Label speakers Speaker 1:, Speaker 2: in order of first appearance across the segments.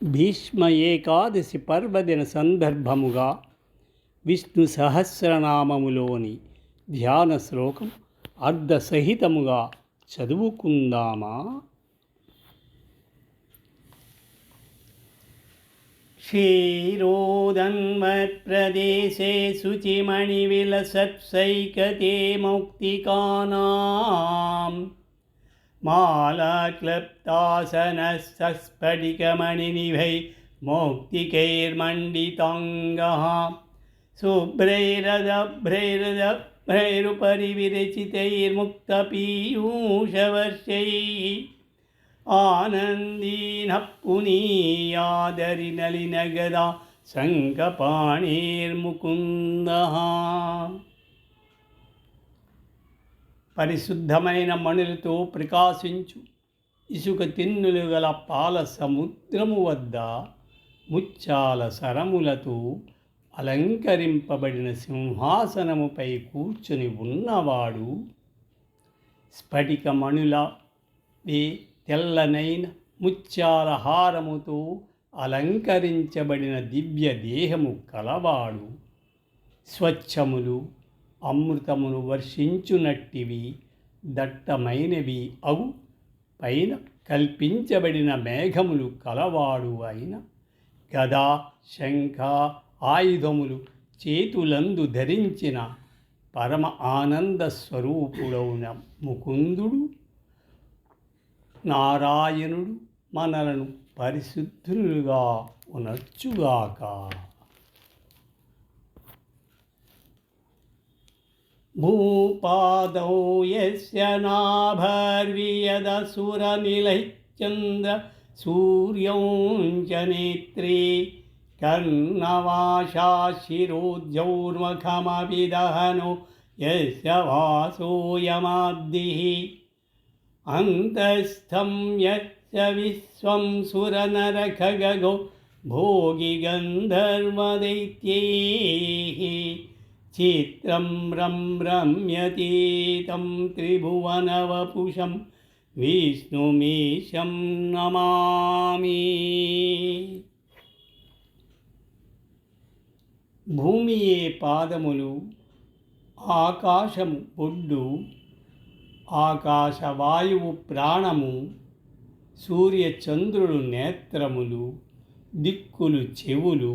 Speaker 1: భీష్మ ఏకాదశి పర్వదిన సందర్భముగా విష్ణు సహస్రనామములోని ధ్యాన శ్లోకం అర్ధసహితముగా చదువుకుందామా क्षीरोदन्मत्प्रदेशे शुचिमणिविलसत्सैकते मौक्तिकानाम् मालाक्लप्तासनसस्फटिकमणिनिभैर् मौक्तिकैर्मण्डिताङ्गः। शुभ्रैरदभ्रैरदभ्रैरुपरिविरचितैर्मुक्तपीयूषवर्षैः आनन्दीनः पुनीयादरिनलिनगदा सङ्कपाणिर्मुकुन्दः పరిశుద్ధమైన మణులతో ప్రకాశించు. ఇసుక తిన్నులు గల పాల సముద్రము వద్ద ముత్యాల సరములతో అలంకరింపబడిన సింహాసనముపై కూర్చుని ఉన్నవాడు స్ఫటికమణుల వే తెల్లనైన ముత్యాల హారముతో అలంకరించబడిన దివ్య దేహము కలవాడు. స్వచ్ఛములు అమృతమును వర్షించునట్టివి దట్టమైనవి అవు. పైన కల్పించబడిన మేఘములు కలవాడు అయిన. గదా శంఖ ఆయుధములు చేతులందు ధరించిన పరమ ఆనంద స్వరూపుడవున ముకుందుడు. నారాయణుడు మనలను పరిశుద్ధులుగా ఉనర్చుగాక भूपादौ यस्य नाभर्वियदसुरनिलैश्चन्द्र सूर्यौञ्च सूर्यौ च नेत्री कर्णवाशाशिरोज्जौर्मखमपि दहनो यस्य वासोऽयमादिः अन्तस्थं यस्य विश्वं सुरनरखगो भोगिगन्धर्वदैत्येहि चित्रं रं रम्यतीतं त्रिभुवनवपुषं विष्णुमीशं नमामि భూమియే పాదములు ఆకాశము బొడ్డు ఆకాశవాయువు ప్రాణము సూర్యచంద్రుడు నేత్రములు దిక్కులు చెవులు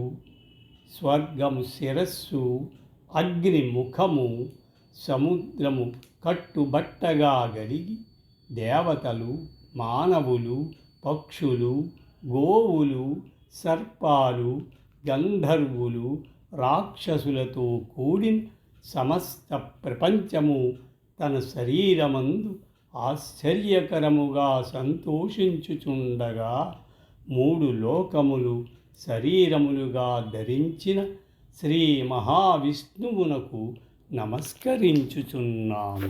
Speaker 1: స్వర్గము శిరస్సు అగ్ని ముఖము సముద్రము కట్టుబట్టగా గలిగి దేవతలు మానవులు పక్షులు గోవులు సర్పాలు గంధర్వులు రాక్షసులతో కూడిన సమస్త ప్రపంచము తన శరీరమందు ఆశ్చర్యకరముగా సంతోషించుచుండగా మూడు లోకములు శరీరములుగా ధరించిన శ్రీ మహావిష్ణువునకు నమస్కరించుచున్నాను.